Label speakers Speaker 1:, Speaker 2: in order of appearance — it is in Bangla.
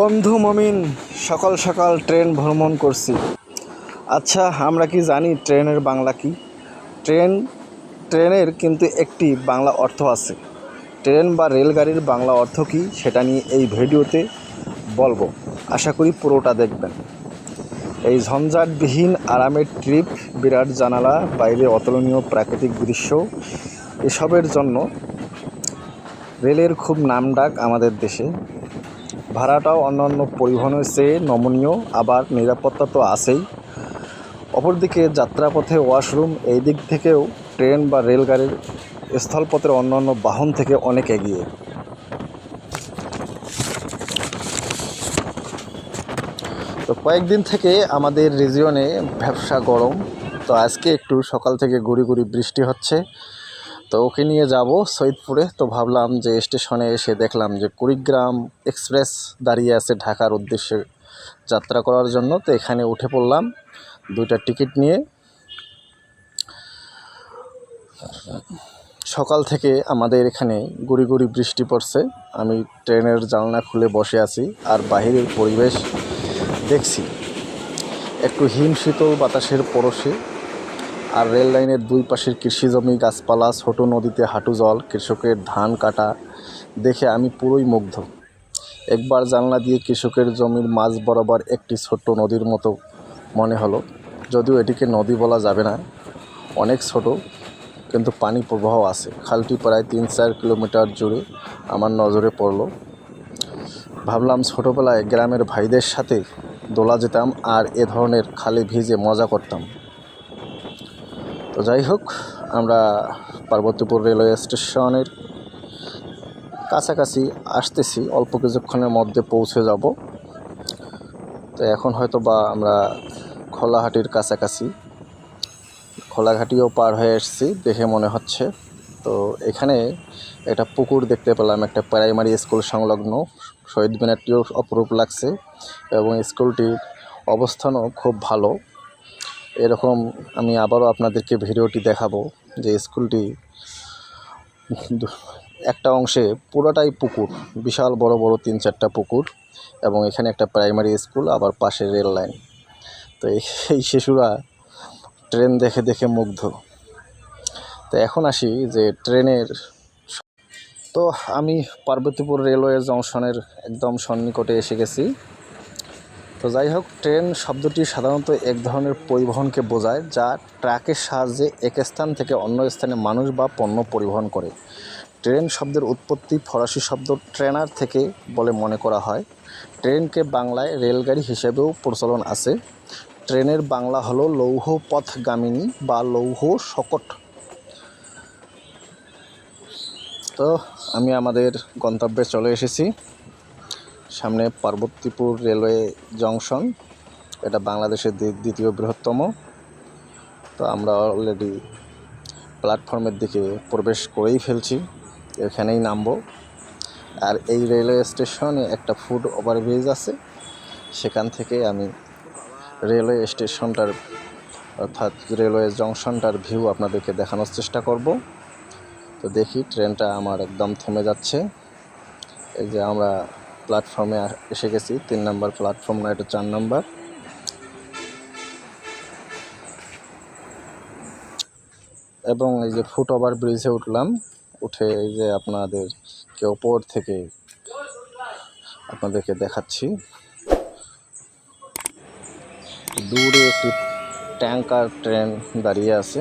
Speaker 1: বন্ধু মমিন, সকাল সকাল ট্রেন ভ্রমণ করছি। আচ্ছা আমরা কি জানি ট্রেনের বাংলা কি? ট্রেন, ট্রেনের কিন্তু একটি বাংলা অর্থ আছে। ট্রেন বা রেলগাড়ির বাংলা অর্থ কী সেটা নিয়ে এই ভিডিওতে বলব। আশা করি পুরোটা দেখবেন। এই ঝঞ্ঝাটবিহীন আরামের ট্রিপ, বিরাট জানালা, বাইরে অতুলনীয় প্রাকৃতিক দৃশ্য, এসবের জন্য রেলের খুব নামডাক আমাদের দেশে। ভাড়াটাও অন্যান্য পরিবহনের চেয়ে নমনীয়, আবার নিরাপত্তা তো আছেই। অপরদিকে যাত্রাপথে ওয়াশরুম এই দিক থেকেও ট্রেন বা রেলগাড়ির স্থলপথের অন্যান্য বাহন থেকে অনেক এগিয়ে। তো কয়েকদিন থেকে আমাদের রিজিয়নে ব্যবসা গরম। তো আজকে একটু সকাল থেকে গুড়ি গুড়ি বৃষ্টি হচ্ছে। তো ওকে নিয়ে যাব সৈদপুরে তো ভাবলাম যে স্টেশনে এসে দেখলাম যে কুড়িগ্রাম এক্সপ্রেস দাঁড়িয়ে আছে ঢাকার উদ্দেশ্যে যাত্রা করার জন্য। তো এখানে উঠে পড়লাম দুইটা টিকিট নিয়ে। সকাল থেকে আমাদের এখানে গুড়ি গুড়ি বৃষ্টি পড়ছে। আমি ট্রেনের জানলা খুলে বসে আছি আর বাহিরের পরিবেশ দেখছি। একটু হিম শীতল বাতাসের পরশে আর রেল লাইনের দুই পাশের কৃষি জমি গাছপালা, ছোট নদীতে হাঁটু জল, কৃষকের ধান কাটা, দেখে আমি পুরোই মুগ্ধ। একবার জানলা দিয়ে কৃষকের জমির মাঝ বরাবর একটি ছোট্ট নদীর মতো মনে হলো, যদিও এটিকে নদী বলা যাবে না, অনেক ছোট, কিন্তু পানি প্রবাহ আছে। খালটি প্রায় তিন চার কিলোমিটার জুড়ে আমার নজরে পড়ল। ভাবলাম ছোটোবেলায় গ্রামের ভাইদের সাথে দোলা যেতাম আর এ ধরনের খালে ভিজে মজা করতাম। তো যাই হোক, আমরা পার্বতীপুর রেলওয়ে স্টেশনের কাছাকাছি আসতেছি। অল্প কিছুক্ষণের মধ্যে পৌঁছে যাব। তো এখন হয়তো বা আমরা খোলাহাটির কাছাকাছি। খোলাঘাটিও পার হয়ে এসেছি, দেখে মনে হচ্ছে। তো এখানে একটা পুকুর দেখতে পেলাম, একটা প্রাইমারি স্কুল সংলগ্ন। শহীদ মিনারটিও অপরূপ লাগছে এবং স্কুলটির অবস্থানও খুব ভালো। এরকম আমি আবারও আপনাদেরকে ভিডিওটি দেখাবো যে স্কুলটি একটা অংশে পুরোটাই পুকুর, বিশাল বড় বড় তিন চারটা পুকুর এবং এখানে একটা প্রাইমারি স্কুল, আবার পাশে রেল লাইন। তো এই শিশুরা ট্রেন দেখে দেখে মুগ্ধ। তো এখন আসি যে ট্রেনের তো আমি পার্বতীপুর রেলওয়ে জংশনের একদম সন্নিকটে এসে গেছি। তো যাই হোক, ট্রেন শব্দটি সাধারণত এক ধরনের পরিবহনকে বোঝায় যা ট্রাকের সাহায্যে এক স্থান থেকে অন্য স্থানে মানুষ বা পণ্য পরিবহন করে। ট্রেন শব্দের উৎপত্তি ফরাসি শব্দ ট্রেনার থেকে বলে মনে করা হয়। ট্রেনকে বাংলায় রেলগাড়ি হিসেবেও প্রচলন আছে। ট্রেনের বাংলা হলো লৌহ পথগামিনী বা লৌহ শকট। তো আমি আমাদের গন্তব্যে চলে এসেছি। সামনে পার্বতীপুর রেলওয়ে জংশন। এটা বাংলাদেশের দ্বি- দ্বিতীয় বৃহত্তম। তো আমরা অলরেডি প্ল্যাটফর্মের দিকে প্রবেশ করেই ফেলছি। এখানেই নামবো। আর এই রেলওয়ে স্টেশনে একটা ফুড ওভারব্রিজ আছে। সেখান থেকে আমি রেলওয়ে স্টেশনটার, অর্থাৎ রেলওয়ে জংশনটার ভিউ আপনাদেরকে দেখানোর চেষ্টা করব। তো দেখি, ট্রেনটা আমার একদম থেমে যাচ্ছে। এই যে আমরা প্ল্যাটফর্মে এসে গেছি, তিন নম্বর প্ল্যাটফর্ম না, এটা চার নম্বর। এবং এই যে ফুট ওভার ব্রিজে উঠলাম, উঠে এই যে আপনাদের কে ওপর থেকে আপনাদেরকে দেখাচ্ছি। দূরে একটি ট্যাঙ্কার ট্রেন দাঁড়িয়ে আছে।